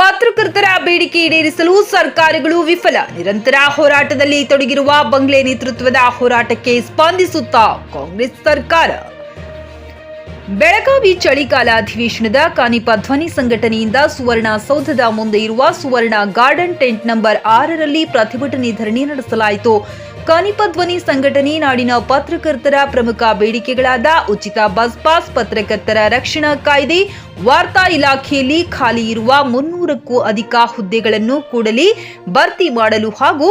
ಪತ್ರಕರ್ತರ ಬೇಡಿಕೆ ಈಡೇರಿಸಲು ಸರ್ಕಾರಗಳು ವಿಫಲ. ನಿರಂತರ ಹೋರಾಟದಲ್ಲಿ ತೊಡಗಿರುವ ಬಂಗ್ಲೆ ನೇತೃತ್ವದ ಹೋರಾಟಕ್ಕೆ ಸ್ಪಂದಿಸುತ್ತಾ ಕಾಂಗ್ರೆಸ್ ಸರ್ಕಾರ. ಬೆಳಗಾವಿ ಚಳಿಗಾಲ ಅಧಿವೇಶನದ ಕಾನಿಪ ಧ್ವನಿ ಸಂಘಟನೆಯಿಂದ ಸುವರ್ಣ ಸೌಧದ ಮುಂದೆ ಇರುವ ಸುವರ್ಣ ಗಾರ್ಡನ್ ಟೆಂಟ್ ನಂಬರ್ ಆರರಲ್ಲಿ ಪ್ರತಿಭಟನೆ ಧರಣಿ ನಡೆಸಲಾಯಿತು. ಕಾನಿಪ ಧ್ವನಿ ಸಂಘಟನೆ ನಾಡಿನ ಪತ್ರಕರ್ತರ ಪ್ರಮುಖ ಬೇಡಿಕೆಗಳಾದ ಉಚಿತ ಬಸ್ ಪಾಸ್, ಪತ್ರಕರ್ತರ ರಕ್ಷಣಾ ಕಾಯ್ದೆ ವಾರ್ತಾ ಇಲಾಖೆಯಲ್ಲಿ ಖಾಲಿ ಇರುವ ಮುನ್ನೂರಕ್ಕೂ ಅಧಿಕ ಹುದ್ದೆಗಳನ್ನು ಕೂಡಲೇ ಭರ್ತಿ ಮಾಡಲು ಹಾಗೂ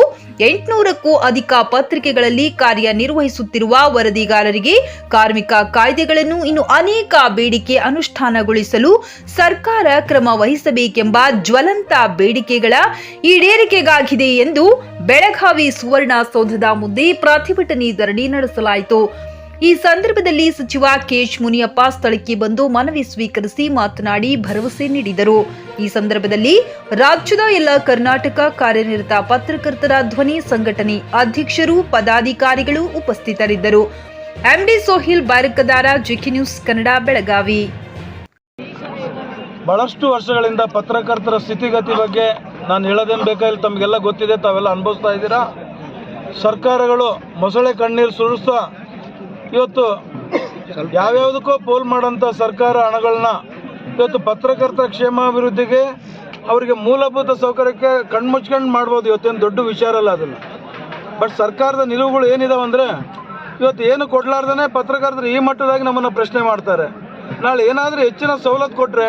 ಎಂಟುನೂರಕ್ಕೂ ಅಧಿಕ ಪತ್ರಿಕೆಗಳಲ್ಲಿ ಕಾರ್ಯನಿರ್ವಹಿಸುತ್ತಿರುವ ವರದಿಗಾರರಿಗೆ ಕಾರ್ಮಿಕ ಕಾಯ್ದೆಗಳನ್ನು ಇನ್ನು ಅನೇಕ ಬೇಡಿಕೆ ಅನುಷ್ಠಾನಗೊಳಿಸಲು ಸರ್ಕಾರ ಕ್ರಮ ವಹಿಸಬೇಕೆಂಬ ಜ್ವಲಂತ ಬೇಡಿಕೆಗಳ ಈಡೇರಿಕೆಗಾಗಿದೆ ಎಂದು ಬೆಳಗಾವಿ ಸುವರ್ಣ ಸೌಧದ ಮುಂದೆ ಪ್ರತಿಭಟನೆ ಧರಣಿ ನಡೆಸಲಾಯಿತು. ಈ ಸಂದರ್ಭದಲ್ಲಿ ಸಚಿವ ಕೆಎಚ್ ಮುನಿಯಪ್ಪ ಸ್ಥಳಕ್ಕೆ ಬಂದು ಮನವಿ ಸ್ವೀಕರಿಸಿ ಮಾತನಾಡಿ ಭರವಸೆ ನೀಡಿದರು. ಈ ಸಂದರ್ಭದಲ್ಲಿ ರಾಜ್ಯದ ಎಲ್ಲ ಕರ್ನಾಟಕ ಕಾರ್ಯನಿರತ ಪತ್ರಕರ್ತರ ಧ್ವನಿ ಸಂಘಟನೆ ಅಧ್ಯಕ್ಷರು, ಪದಾಧಿಕಾರಿಗಳು ಉಪಸ್ಥಿತರಿದ್ದರು. MD Sohil Barakadar GK news Kannada, Belagavi. ಬಹಳಷ್ಟು ವರ್ಷಗಳಿಂದ ಪತ್ರಕರ್ತರ ಸ್ಥಿತಿಗತಿ ಬಗ್ಗೆ ನಾನು ಹೇಳೋದೇನು ಬೇಕಾಗಿಲ್ಲ ತಮಗೆಲ್ಲ ಗೊತ್ತಿದೆ, ತಾವೆಲ್ಲ ಅನುಭವಿಸ್ತಾ ಇದ್ದೀರಾ? ಸರ್ಕಾರಗಳು ಮೊಸಳೆ ಕಣ್ಣೀರು ಸುರಿಸ್ತಾ ಇವತ್ತು ಯಾವ್ಯಾವುದಕ್ಕೋ ಪೋಲ್ ಮಾಡೋಂಥ ಸರ್ಕಾರ ಹಣಗಳನ್ನ ಇವತ್ತು ಪತ್ರಕರ್ತರ ಕ್ಷೇಮಾಭಿವೃದ್ಧಿಗೆ ಅವರಿಗೆ ಮೂಲಭೂತ ಸೌಕರ್ಯಕ್ಕೆ ಕಣ್ಮುಚ್ಕೊಂಡು ಮಾಡ್ಬೋದು. ಇವತ್ತೇನು ದೊಡ್ಡ ವಿಚಾರ ಅಲ್ಲ ಅದನ್ನು ಬಟ್ ಸರ್ಕಾರದ ನಿಲುವುಗಳು ಏನಿದಾವೆ ಅಂದರೆ ಇವತ್ತು ಏನು ಕೊಡ್ಲಾರ್ದೇ ಪತ್ರಕರ್ತರು ಈ ಮಟ್ಟದಾಗಿ ನಮ್ಮನ್ನು ಪ್ರಶ್ನೆ ಮಾಡ್ತಾರೆ. ನಾಳೆ ಏನಾದರೂ ಹೆಚ್ಚಿನ ಸವಲತ್ತು ಕೊಟ್ಟರೆ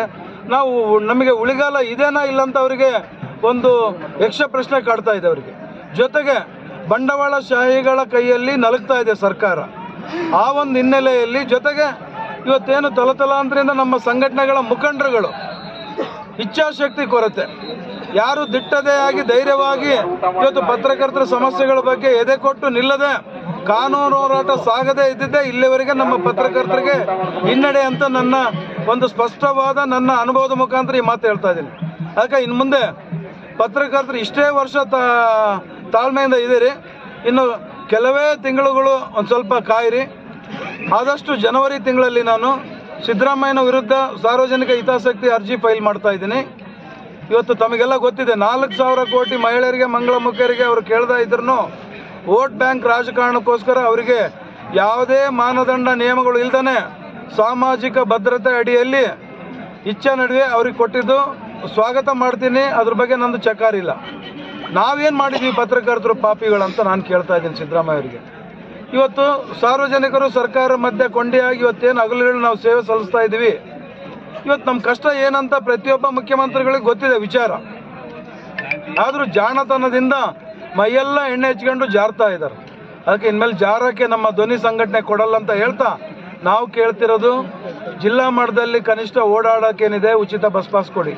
ನಾವು ನಮಗೆ ಉಳಿಗಾಲ ಇದೇನಾ ಇಲ್ಲ ಅಂತ ಅವರಿಗೆ ಒಂದು ಯಕ್ಷ ಪ್ರಶ್ನೆ ಕಾಡ್ತಾ ಇದೆ ಅವರಿಗೆ. ಜೊತೆಗೆ ಬಂಡವಾಳಶಾಹಿಗಳ ಕೈಯಲ್ಲಿ ನಲಗ್ತಾ ಇದೆ ಸರ್ಕಾರ. ಆ ಒಂದು ಹಿನ್ನೆಲೆಯಲ್ಲಿ ಜೊತೆಗೆ ಇವತ್ತೇನು ತಲತಲಾಂತರಿಂದ ನಮ್ಮ ಸಂಘಟನೆಗಳ ಮುಖಂಡರುಗಳು ಇಚ್ಛಾಶಕ್ತಿ ಕೊರತೆ. ಯಾರು ದಿಟ್ಟದೇ ಆಗಿ ಧೈರ್ಯವಾಗಿ ಇವತ್ತು ಪತ್ರಕರ್ತರ ಸಮಸ್ಯೆಗಳ ಬಗ್ಗೆ ಎದೆ ಕೊಟ್ಟು ನಿಲ್ಲದೆ ಕಾನೂನು ಹೋರಾಟ ಸಾಗದೇ ಇದ್ದಿದ್ದೇ ಇಲ್ಲಿವರೆಗೆ ನಮ್ಮ ಪತ್ರಕರ್ತರಿಗೆ ಹಿನ್ನಡೆ ಅಂತ ನನ್ನ ಒಂದು ಸ್ಪಷ್ಟವಾದ ನನ್ನ ಅನುಭವದ ಮುಖಾಂತರ ಈ ಮಾತು ಹೇಳ್ತಾ ಇದ್ದೀನಿ. ಯಾಕೆ ಇನ್ನು ಮುಂದೆ ಪತ್ರಕರ್ತರು ಇಷ್ಟೇ ವರ್ಷ ತಾಳ್ಮೆಯಿಂದ ಇದ್ದೀರಿ. ಇನ್ನು ಕೆಲವೇ ತಿಂಗಳುಗಳು ಒಂದು ಸ್ವಲ್ಪ ಕಾಯಿರಿ. ಆದಷ್ಟು ಜನವರಿ ತಿಂಗಳಲ್ಲಿ ನಾನು ಸಿದ್ದರಾಮಯ್ಯನ ವಿರುದ್ಧ ಸಾರ್ವಜನಿಕ ಹಿತಾಸಕ್ತಿ ಅರ್ಜಿ ಫೈಲ್ ಮಾಡ್ತಾ ಇದ್ದೀನಿ. ಇವತ್ತು ತಮಗೆಲ್ಲ ಗೊತ್ತಿದೆ, ನಾಲ್ಕು ಸಾವಿರ ಕೋಟಿ ಮಹಿಳೆಯರಿಗೆ, ಮಂಗಳ ಮುಖ್ಯರಿಗೆ ಅವರು ಕೇಳ್ತಾ ಇದ್ರು ವೋಟ್ ಬ್ಯಾಂಕ್ ರಾಜಕಾರಣಕ್ಕೋಸ್ಕರ ಅವರಿಗೆ ಯಾವುದೇ ಮಾನದಂಡ ನಿಯಮಗಳು ಇಲ್ದೇ ಸಾಮಾಜಿಕ ಭದ್ರತೆ ಅಡಿಯಲ್ಲಿ ಇಚ್ಛೆ ನಡುವೆ ಅವ್ರಿಗೆ ಕೊಟ್ಟಿದ್ದು. ಸ್ವಾಗತ ಮಾಡ್ತೀನಿ, ಅದ್ರ ಬಗ್ಗೆ ನಂದು ಚಕಾರಿಲ್ಲ ನಾವೇನು ಮಾಡಿದ್ವಿ ಪತ್ರಕರ್ತರು ಪಾಪಿಗಳಂತ ನಾನು ಕೇಳ್ತಾ ಇದ್ದೀನಿ ಸಿದ್ದರಾಮಯ್ಯ ಅವರಿಗೆ. ಇವತ್ತು ಸಾರ್ವಜನಿಕರು ಸರ್ಕಾರ ಮಧ್ಯೆ ಕೊಂಡಿಯಾಗಿ ಇವತ್ತೇನು ಹಗಲುಗಳು ನಾವು ಸೇವೆ ಸಲ್ಲಿಸ್ತಾ ಇದ್ದೀವಿ. ಇವತ್ತು ನಮ್ಮ ಕಷ್ಟ ಏನಂತ ಪ್ರತಿಯೊಬ್ಬ ಮುಖ್ಯಮಂತ್ರಿಗಳಿಗೆ ಗೊತ್ತಿದೆ ವಿಚಾರ. ಆದರೂ ಜಾಣತನದಿಂದ ಮೈಯೆಲ್ಲ ಎಣ್ಣೆ ಹಚ್ಕೊಂಡು ಜಾರ್ತಾ ಇದ್ದಾರೆ. ಅದಕ್ಕೆ ಇನ್ಮೇಲೆ ಜಾರಕ್ಕೆ ನಮ್ಮ ಧ್ವನಿ ಸಂಘಟನೆ ಕೊಡಲ್ಲ ಅಂತ ಹೇಳ್ತಾ ನಾವು ಕೇಳ್ತಿರೋದು ಜಿಲ್ಲಾ ಮಟ್ಟದಲ್ಲಿ ಕನಿಷ್ಠ ಓಡಾಡೋಕ್ಕೇನಿದೆ ಉಚಿತ ಬಸ್ ಪಾಸ್ ಕೊಡಿ.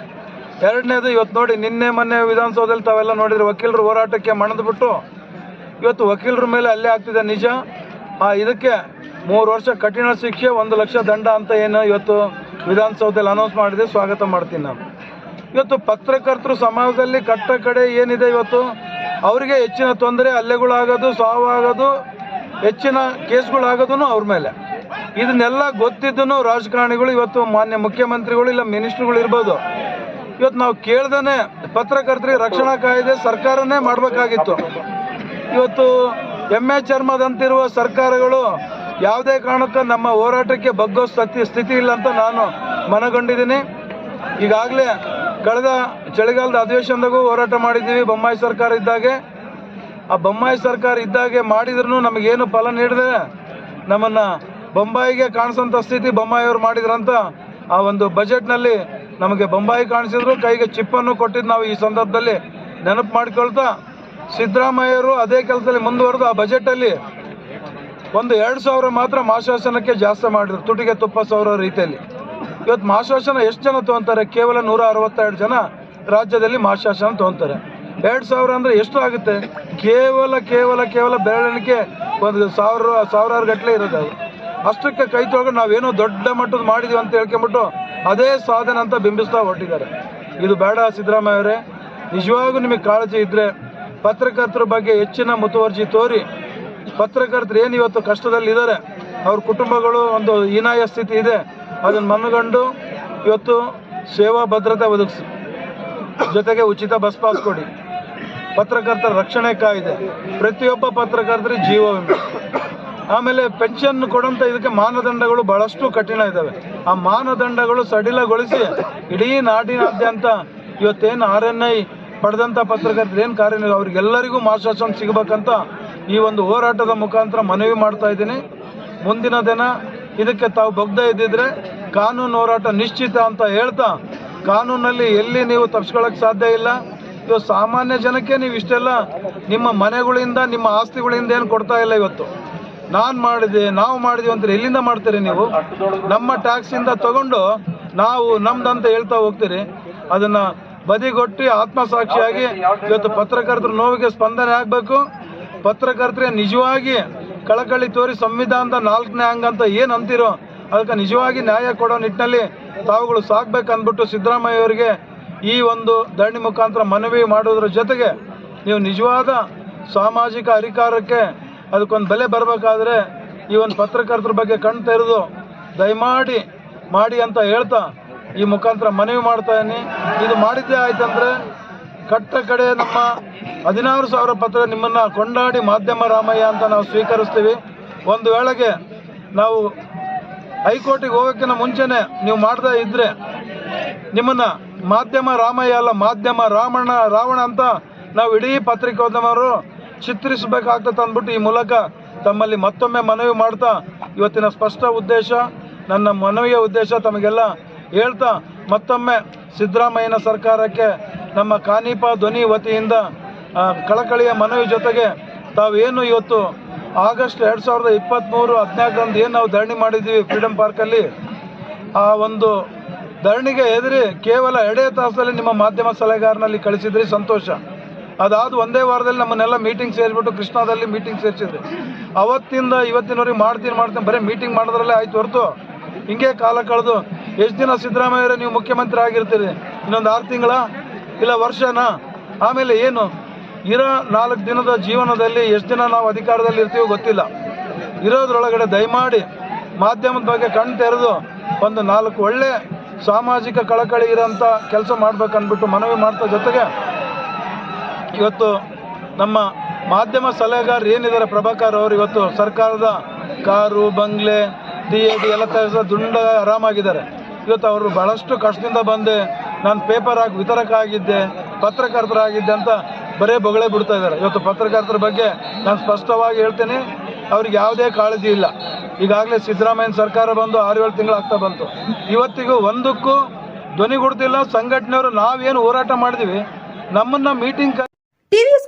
ಎರಡನೇದು ಇವತ್ತು ನೋಡಿ ನಿನ್ನೆ ಮೊನ್ನೆ ವಿಧಾನಸೌಧದಲ್ಲಿ ತಾವೆಲ್ಲ ನೋಡಿದ್ರೆ ವಕೀಲರು ಹೋರಾಟಕ್ಕೆ ಮಣದ್ಬಿಟ್ಟು ಇವತ್ತು ವಕೀಲರ ಮೇಲೆ ಅಲ್ಲೇ ಆಗ್ತಿದೆ ನಿಜ. ಆ, ಇದಕ್ಕೆ ಮೂರು ವರ್ಷ ಕಠಿಣ ಶಿಕ್ಷೆ, ಒಂದು ಲಕ್ಷ ದಂಡ ಅಂತ ಏನು ಇವತ್ತು ವಿಧಾನಸೌಧದಲ್ಲಿ ಅನೌನ್ಸ್ ಮಾಡಿದೆ. ಸ್ವಾಗತ ಮಾಡ್ತೀನಿ ನಾನು. ಇವತ್ತು ಪತ್ರಕರ್ತರು ಸಮಾಜದಲ್ಲಿ ಕಟ್ಟ ಕಡೆ ಏನಿದೆ ಇವತ್ತು? ಅವರಿಗೆ ಹೆಚ್ಚಿನ ತೊಂದರೆ, ಹಲ್ಲೆಗಳಾಗೋದು, ಸಾವಾಗೋದು, ಹೆಚ್ಚಿನ ಕೇಸ್ಗಳಾಗೋದು ಅವ್ರ ಮೇಲೆ. ಇದನ್ನೆಲ್ಲ ಗೊತ್ತಿದ್ದನು ರಾಜಕಾರಣಿಗಳು, ಇವತ್ತು ಮಾನ್ಯ ಮುಖ್ಯಮಂತ್ರಿಗಳು ಇಲ್ಲ, ಮಿನಿಸ್ಟ್ರುಗಳು ಇರ್ಬೋದು. ಇವತ್ತು ನಾವು ಕೇಳ್ದೇ ಪತ್ರಕರ್ತರಿಗೆ ರಕ್ಷಣಾ ಕಾಯ್ದೆ ಸರ್ಕಾರನೇ ಮಾಡಬೇಕಾಗಿತ್ತು. ಇವತ್ತು ಎಮ್ಮೆ ಚರ್ಮದಂತಿರುವ ಸರ್ಕಾರಗಳು ಯಾವುದೇ ಕಾರಣಕ್ಕೂ ನಮ್ಮ ಹೋರಾಟಕ್ಕೆ ಬಗ್ಗೋ ಸ್ಥಿತಿ ಸ್ಥಿತಿ ಇಲ್ಲ ಅಂತ ನಾನು ಮನಗೊಂಡಿದ್ದೀನಿ. ಈಗಾಗಲೇ ಕಳೆದ ಚಳಿಗಾಲದ ಅಧಿವೇಶನದಾಗೂ ಹೋರಾಟ ಮಾಡಿದ್ದೀವಿ, ಬೊಮ್ಮಾಯಿ ಸರ್ಕಾರ ಇದ್ದಾಗೆ. ಆ ಬೊಮ್ಮಾಯಿ ಸರ್ಕಾರ ಇದ್ದಾಗೆ ಮಾಡಿದ್ರು ನಮಗೇನು ಫಲ ನೀಡಿದೆ ನಮ್ಮನ್ನು ಬೊಂಬಾಯಿಗೆ ಕಾಣಿಸೋಂಥ ಸ್ಥಿತಿ ಬೊಮ್ಮಾಯಿಯವರು ಮಾಡಿದ್ರಂತ ಆ ಒಂದು ಬಜೆಟ್ನಲ್ಲಿ ನಮಗೆ ಬೊಂಬಾಯಿ ಕಾಣಿಸಿದ್ರು, ಕೈಗೆ ಚಿಪ್ಪನ್ನು ಕೊಟ್ಟಿದ್ದು ನಾವು ಈ ಸಂದರ್ಭದಲ್ಲಿ ನೆನಪು ಮಾಡಿಕೊಳ್ತಾ, ಸಿದ್ದರಾಮಯ್ಯರು ಅದೇ ಕೆಲಸದಲ್ಲಿ ಮುಂದುವರೆದು ಆ ಬಜೆಟಲ್ಲಿ ಒಂದು ಎರಡು ಸಾವಿರ ಮಾತ್ರ ಮಾಶಾಸನಕ್ಕೆ ಜಾಸ್ತಿ ಮಾಡಿದ್ರು, ತುಟಿಗೆ ತುಪ್ಪ ಸಾವಿರ ರೀತಿಯಲ್ಲಿ. ಇವತ್ತು ಮಾಶಾಸನ ಎಷ್ಟು ಜನ ತೊಗೊತಾರೆ? ಕೇವಲ ನೂರ ಅರವತ್ತೆರಡು ಜನ ರಾಜ್ಯದಲ್ಲಿ ಮಾಶಾಸನ ತೊಗೊತಾರೆ. ಎರಡು ಸಾವಿರ ಅಂದರೆ ಎಷ್ಟು ಆಗುತ್ತೆ? ಕೇವಲ ಕೇವಲ ಕೇವಲ ಬೆರಳಿಕೆ ಒಂದು ಸಾವಿರ, ಸಾವಿರಾರು ಗಟ್ಟಲೆ ಇರೋದು ಅದು. ಅಷ್ಟಕ್ಕೆ ಕೈ ತೊಗೊಂಡು ನಾವೇನೋ ದೊಡ್ಡ ಮಟ್ಟದ ಮಾಡಿದ್ವಿ ಅಂತ ಹೇಳ್ಕೊಂಬಿಟ್ಟು ಅದೇ ಸಾಧನೆ ಅಂತ ಬಿಂಬಿಸ್ತಾ ಹೊರಟಿದ್ದಾರೆ. ಇದು ಬೇಡ ಸಿದ್ದರಾಮಯ್ಯ ಅವರೇ. ನಿಜವಾಗೂ ನಿಮಗೆ ಕಾಳಜಿ ಇದ್ದರೆ ಪತ್ರಕರ್ತರ ಬಗ್ಗೆ ಹೆಚ್ಚಿನ ಮುತುವರ್ಜಿ ತೋರಿ. ಪತ್ರಕರ್ತರು ಏನು ಇವತ್ತು ಕಷ್ಟದಲ್ಲಿದ್ದಾರೆ ಅವ್ರ ಕುಟುಂಬಗಳು ಒಂದು ಹೀನಾಯ ಸ್ಥಿತಿ ಇದೆ. ಅದನ್ನು ಮನಗಂಡು ಇವತ್ತು ಸೇವಾ ಭದ್ರತೆ ಒದಗಿಸಿ. ಜೊತೆಗೆ ಉಚಿತ ಬಸ್ ಪಾಸ್ ಕೊಡಿ. ಪತ್ರಕರ್ತರ ರಕ್ಷಣೆ ಕಾಯಿದೆ. ಪ್ರತಿಯೊಬ್ಬ ಪತ್ರಕರ್ತರಿಗೆ ಜೀವ ವಿಮೆ. ಆಮೇಲೆ ಪೆನ್ಷನ್ ಕೊಡೋಂಥ ಇದಕ್ಕೆ ಮಾನದಂಡಗಳು ಬಹಳಷ್ಟು ಕಠಿಣ ಇದ್ದಾವೆ ಆ ಮಾನದಂಡಗಳು ಸಡಿಲಗೊಳಿಸಿ ಇಡೀ ನಾಡಿನಾದ್ಯಂತ ಇವತ್ತೇನು ಆರ್ ಎನ್ ಐ ಪಡೆದಂಥ ಪತ್ರಕರ್ತರು ಏನು ಕಾರ್ಯ ಅವ್ರಿಗೆಲ್ಲರಿಗೂ ಮಾರ್ಗದರ್ಶನ ಸಿಗಬೇಕಂತ ಈ ಒಂದು ಹೋರಾಟದ ಮುಖಾಂತರ ಮನವಿ ಮಾಡ್ತಾ ಇದ್ದೀನಿ. ಮುಂದಿನ ದಿನ ಇದಕ್ಕೆ ತಾವು ಬಗ್ಧ ಇದ್ದಿದ್ರೆ ಕಾನೂನು ಹೋರಾಟ ನಿಶ್ಚಿತ ಅಂತ ಹೇಳ್ತಾ ಕಾನೂನಲ್ಲಿ ಎಲ್ಲಿ ನೀವು ತಪ್ಪಿಸ್ಕೊಳ್ಳೋಕೆ ಸಾಧ್ಯ ಇಲ್ಲ. ಇವತ್ತು ಸಾಮಾನ್ಯ ಜನಕ್ಕೆ ನೀವು ಇಷ್ಟೆಲ್ಲ ನಿಮ್ಮ ಮನೆಗಳಿಂದ ನಿಮ್ಮ ಆಸ್ತಿಗಳಿಂದ ಏನು ಕೊಡ್ತಾ ಇಲ್ಲ ಇವತ್ತು. ನಾನು ಮಾಡಿದೆ, ನಾವು ಮಾಡಿದೆ ಅಂತ ಎಲ್ಲಿಂದ ಮಾಡ್ತೀರಿ ನೀವು? ನಮ್ಮ ಟ್ಯಾಕ್ಸಿಂದ ತಗೊಂಡು ನಾವು ನಮ್ದಂತ ಹೇಳ್ತಾ ಹೋಗ್ತೀರಿ. ಅದನ್ನ ಬದಿಗೊಟ್ಟಿ ಆತ್ಮಸಾಕ್ಷಿಯಾಗಿ ಇವತ್ತು ಪತ್ರಕರ್ತರ ನೋವಿಗೆ ಸ್ಪಂದನೆ ಆಗಬೇಕು. ಪತ್ರಕರ್ತರೇ ನಿಜವಾಗಿ ಕಳಕಳಿ ತೋರಿ ಸಂವಿಧಾನದ ನಾಲ್ಕನೇ ಅಂಗ ಅಂತ ಏನು ಅಂತೀರೋ ಅದಕ್ಕೆ ನಿಜವಾಗಿ ನ್ಯಾಯ ಕೊಡೋ ನಿಟ್ಟಿನಲ್ಲಿ ತಾವುಗಳು ಸಾಕ್ಬೇಕಂದ್ಬಿಟ್ಟು ಸಿದ್ದರಾಮಯ್ಯ ಅವರಿಗೆ ಈ ಒಂದು ಧರಣಿ ಮುಖಾಂತರ ಮನವಿ ಮಾಡೋದ್ರ ಜೊತೆಗೆ ನೀವು ನಿಜವಾದ ಸಾಮಾಜಿಕ ಅಧಿಕಾರಕ್ಕೆ ಅದಕ್ಕೊಂದು ಬೆಲೆ ಬರಬೇಕಾದ್ರೆ ಈ ಒಂದು ಪತ್ರಕರ್ತರ ಬಗ್ಗೆ ಕಣ್ ತೆರೆದು ದಯಮಾಡಿ ಮಾಡಿ ಅಂತ ಹೇಳ್ತಾ ಈ ಮುಖಾಂತರ ಮನವಿ ಮಾಡ್ತಾ ಇದೀನಿ ಇದು ಮಾಡಿದ್ದೇ ಆಯ್ತಂದ್ರೆ ಕಟ್ಟ ಕಡೆ ನಮ್ಮ ಹದಿನಾರು ಸಾವಿರ ಪತ್ರ ನಿಮ್ಮನ್ನ ಕೊಂಡಾಡಿ ಮಾಧ್ಯಮ ರಾಮಯ್ಯ ಅಂತ ನಾವು ಸ್ವೀಕರಿಸ್ತೀವಿ. ಒಂದು ವೇಳೆಗೆ ನಾವು ಹೈಕೋರ್ಟಿಗೆ ಹೋಗೋಕ್ಕಿಂತ ಮುಂಚೆನೆ ನೀವು ಮಾಡ್ತಾ ಇದ್ರೆ ನಿಮ್ಮನ್ನ ಮಾಧ್ಯಮ ರಾಮಯ್ಯ ಅಲ್ಲ, ಮಾಧ್ಯಮ ರಾಮಣ್ಣ ರಾವಣ ಅಂತ ನಾವು ಇಡೀ ಪತ್ರಿಕೋದ್ಯಮರು ಚಿತ್ರಿಸಬೇಕಾಗ್ತದೆ ಅಂದ್ಬಿಟ್ಟು ಈ ಮೂಲಕ ತಮ್ಮಲ್ಲಿ ಮತ್ತೊಮ್ಮೆ ಮನವಿ ಮಾಡ್ತಾ ಇವತ್ತಿನ ಸ್ಪಷ್ಟ ಉದ್ದೇಶ, ನನ್ನ ಮನವಿಯ ಉದ್ದೇಶ ತಮಗೆಲ್ಲ ಹೇಳ್ತಾ ಮತ್ತೊಮ್ಮೆ ಸಿದ್ದರಾಮಯ್ಯನ ಸರ್ಕಾರಕ್ಕೆ ನಮ್ಮ ಕಾನೀಪ ಧ್ವನಿ ವತಿಯಿಂದ ಕಳಕಳಿಯ ಮನವಿ ಜೊತೆಗೆ ತಾವೇನು ಇವತ್ತು ಆಗಸ್ಟ್ ಎರಡು ಸಾವಿರದ ಇಪ್ಪತ್ತ್ಮೂರು ಹದಿನಾಲ್ಕರಂದು ಏನು ನಾವು ಧರಣಿ ಮಾಡಿದ್ದೀವಿ ಫ್ರೀಡಮ್ ಪಾರ್ಕಲ್ಲಿ? ಆ ಒಂದು ಧರಣಿಗೆ ಎದುರಿ ಕೇವಲ ಎರಡೇ ತಾಸಲ್ಲಿ ನಿಮ್ಮ ಮಾಧ್ಯಮ ಸಲಹೆಗಾರನಲ್ಲಿ ಕಳಿಸಿದ್ರಿ, ಸಂತೋಷ. ಅದಾದ ಒಂದೇ ವಾರದಲ್ಲಿ ನಮ್ಮನ್ನೆಲ್ಲ ಮೀಟಿಂಗ್ ಸೇರಿಬಿಟ್ಟು ಕೃಷ್ಣಾದಲ್ಲಿ ಮೀಟಿಂಗ್ ಸೇರಿಸಿದ್ರು ಅವತ್ತಿಂದ ಇವತ್ತಿನವರೆಗೆ ಮಾಡ್ತೀನಿ ಮಾಡ್ತೀನಿ ಬರೀ ಮೀಟಿಂಗ್ ಮಾಡೋದ್ರಲ್ಲೇ ಆಯ್ತು ಹೊರತು. ಹಿಂಗೆ ಕಾಲ ಕಳೆದು. ಎಷ್ಟು ದಿನ ಸಿದ್ದರಾಮಯ್ಯ ನೀವು ಮುಖ್ಯಮಂತ್ರಿ ಆಗಿರ್ತೀರಿ? ಇನ್ನೊಂದು ಆರು ತಿಂಗಳ? ಇಲ್ಲ ವರ್ಷನಾ? ಆಮೇಲೆ ಏನು? ಇರೋ ನಾಲ್ಕು ದಿನದ ಜೀವನದಲ್ಲಿ ಎಷ್ಟು ದಿನ ನಾವು ಅಧಿಕಾರದಲ್ಲಿ ಇರ್ತೀವೋ ಗೊತ್ತಿಲ್ಲ. ಇರೋದ್ರೊಳಗಡೆ ದಯಮಾಡಿ ಮಾಧ್ಯಮದ ಬಗ್ಗೆ ಕಣ್ ತೆರೆದು ಒಂದು ನಾಲ್ಕು ಒಳ್ಳೆ ಸಾಮಾಜಿಕ ಕಳಕಳಿ ಇರೋಂಥ ಕೆಲಸ ಮಾಡ್ಬೇಕನ್ಬಿಟ್ಟು ಮನವಿ ಮಾಡ್ತಾ ಜೊತೆಗೆ ಇವತ್ತು ನಮ್ಮ ಮಾಧ್ಯಮ ಸಲಹೆಗಾರರು ಏನಿದ್ದಾರೆ? ಪ್ರಭಾಕರ್ ಅವರು ಇವತ್ತು ಸರ್ಕಾರದ car, Bangle, D A D ಎಲ್ಲ ಕೆಲಸ ದುಂಡ ಆರಾಮಾಗಿದ್ದಾರೆ. ಇವತ್ತು ಅವರು ಬಹಳಷ್ಟು ಕಷ್ಟದಿಂದ ಬಂದೆ ನಾನು ಪೇಪರ್ ಹಾಕಿ ವಿತರಕ ಆಗಿದ್ದೆ ಪತ್ರಕರ್ತರಾಗಿದ್ದೆ ಅಂತ ಬರೇ ಬೊಗಳೆ ಬಿಡ್ತಾ ಇದ್ದಾರೆ. ಇವತ್ತು ಪತ್ರಕರ್ತರ ಬಗ್ಗೆ ನಾನು ಸ್ಪಷ್ಟವಾಗಿ ಹೇಳ್ತೇನೆ, ಅವ್ರಿಗೆ ಯಾವುದೇ ಕಾಳಜಿ ಇಲ್ಲ. ಈಗಾಗಲೇ ಸಿದ್ದರಾಮಯ್ಯ ಸರ್ಕಾರ ಬಂದು ಆರು ಏಳು ತಿಂಗಳು ಆಗ್ತಾ ಬಂತು. ಇವತ್ತಿಗೂ ಒಂದಕ್ಕೂ ಧ್ವನಿ ಕೊಡ್ತಿಲ್ಲ. ಸಂಘಟನೆಯವರು ನಾವೇನು ಹೋರಾಟ ಮಾಡಿದ್ವಿ, ನಮ್ಮನ್ನ ಮೀಟಿಂಗ್